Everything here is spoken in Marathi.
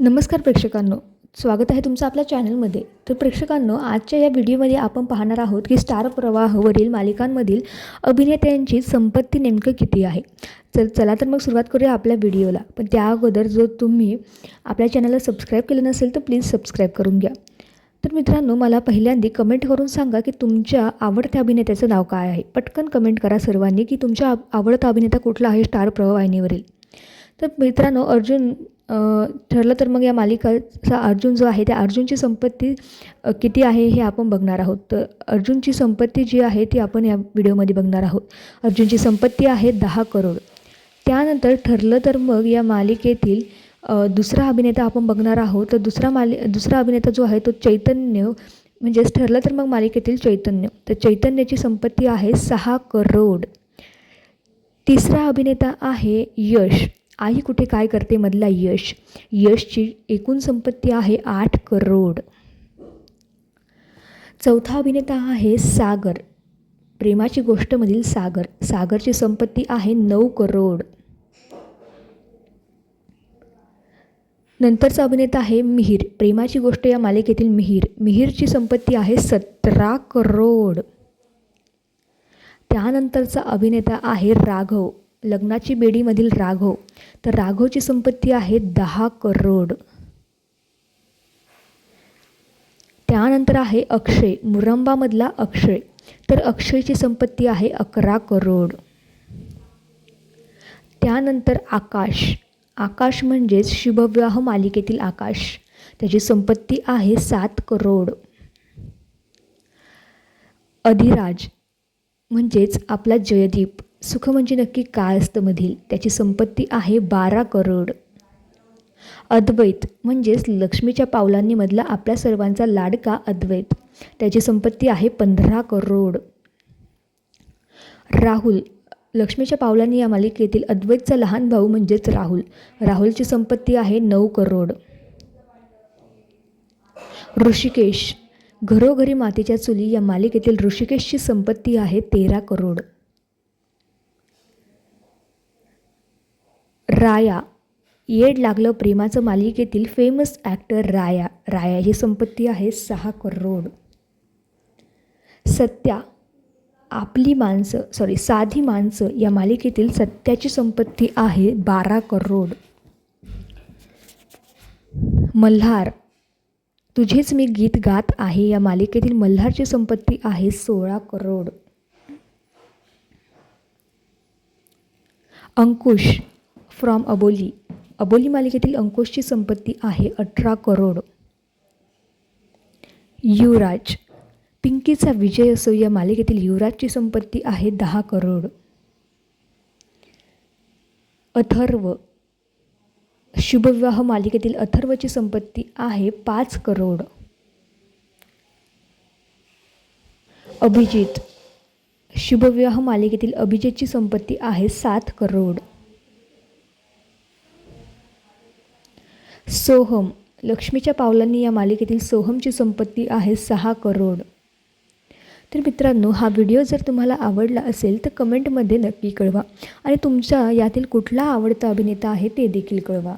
नमस्कार प्रेक्षकांनो. स्वागत आहे तुमचं आपल्या चॅनलमध्ये. तर प्रेक्षकांनो आजच्या या व्हिडिओमध्ये आपण पाहणार आहोत की स्टार प्रवाहवरील मालिकांमधील अभिनेत्यांची संपत्ती नेमकं किती आहे? चल चला तर मग सुरुवात करूया आपल्या व्हिडिओला. पण त्या अगोदर जर तुम्ही आपल्या चॅनलला सबस्क्राईब केलं नसेल तर प्लीज सबस्क्राईब करून घ्या. तर मित्रांनो मला पहिल्यांदी कमेंट करून सांगा की तुमच्या आवडत्या अभिनेत्याचं नाव काय आहे? पटकन कमेंट करा सर्वांनी की तुमच्या आवडता अभिनेता कुठला आहे स्टार प्रवाहिनीवरील तर मित्रांनो अर्जुन ठरलं तर मग या मालिकाचा अर्जुन जो आहे त्या अर्जुनची संपत्ती किती आहे हे आपण बघणार आहोत. तर अर्जुनची संपत्ती जी आहे ती आपण या व्हिडिओमध्ये बघणार आहोत. अर्जुनची संपत्ती आहे दहा करोड. त्यानंतर ठरलं तर मग या मालिकेतील दुसरा अभिनेता आपण बघणार आहोत. तर दुसरा मालि दुसरा अभिनेता जो आहे तो चैतन्य म्हणजेच ठरलं तर मग मालिकेतील चैतन्य. तर चैतन्याची संपत्ती आहे सहा करोड. तिसरा अभिनेता आहे यश. आई कुठे काय करते मधला यश? यशची एकूण संपत्ती आहे आठ करोड. चौथा अभिनेता आहे सागर. प्रेमाची गोष्टमधील सागर. सागरची संपत्ती आहे नऊ करोड. नंतरचा अभिनेता आहे मिहीर. प्रेमाची गोष्ट या मालिकेतील मिहीर. मिहीरची संपत्ती आहे सतरा करोड. त्यानंतरचा अभिनेता आहे राघव. लग्नाची बेडीमधील राघव. तर राघवची संपत्ती आहे दहा करोड. त्यानंतर आहे अक्षय. मुरंबामधला अक्षय. तर अक्षयची संपत्ती आहे अकरा करोड. त्यानंतर आकाश. आकाश म्हणजेच शुभविवाह मालिकेतील आकाश. त्याची संपत्ती आहे सात करोड. अधिराज म्हणजेच आपला जयदीप. सुख म्हणजे नक्की काय असतं मधील? त्याची संपत्ती आहे बारा करोड. अद्वैत म्हणजेच लक्ष्मीच्या पावलांनी मधला आपल्या सर्वांचा लाडका अद्वैत. त्याची संपत्ती आहे पंधरा करोड. राहुल लक्ष्मीच्या पावलांनी या मालिकेतील अद्वैतचा लहान भाऊ म्हणजेच राहुल. राहुलची संपत्ती आहे नऊ करोड. ऋषिकेश घरोघरी मातीच्या चुली या मालिकेतील ऋषिकेशची संपत्ती आहे तेरा करोड. राया. येड लागलं प्रेमाचं मालिकेतील फेमस ॲक्टर राया. राया ही संपत्ती आहे सहा करोड. सत्या आपली माणसं सॉरी साधी माणसं या मालिकेतील सत्याची संपत्ती आहे बारा करोड. मल्हार तुझेच मी गीत गात आहे. या मालिकेतील मल्हारची संपत्ती आहे सोळा करोड. अंकुश फ्रॉम अबोली. अबोली मालिकेतील अंकुशची संपत्ती आहे अठरा करोड. युवराज. पिंकीचा विजय असो या मालिकेतील युवराजची संपत्ती आहे दहा करोड. अथर्व. शुभविवाह मालिकेतील अथर्वची संपत्ती आहे पाच करोड. अभिजित. शुभविवाह मालिकेतील अभिजितची संपत्ती आहे सात करोड. सोहम. लक्ष्मीच्या पावलांनी या मालिकेतील सोहमची संपत्ती आहे सहा करोड. तर मित्रांनो हा व्हिडिओ जर तुम्हाला आवडला असेल तर कमेंटमध्ये नक्की कळवा आणि तुमचा यातील कुठला आवडता अभिनेता आहे ते देखील कळवा.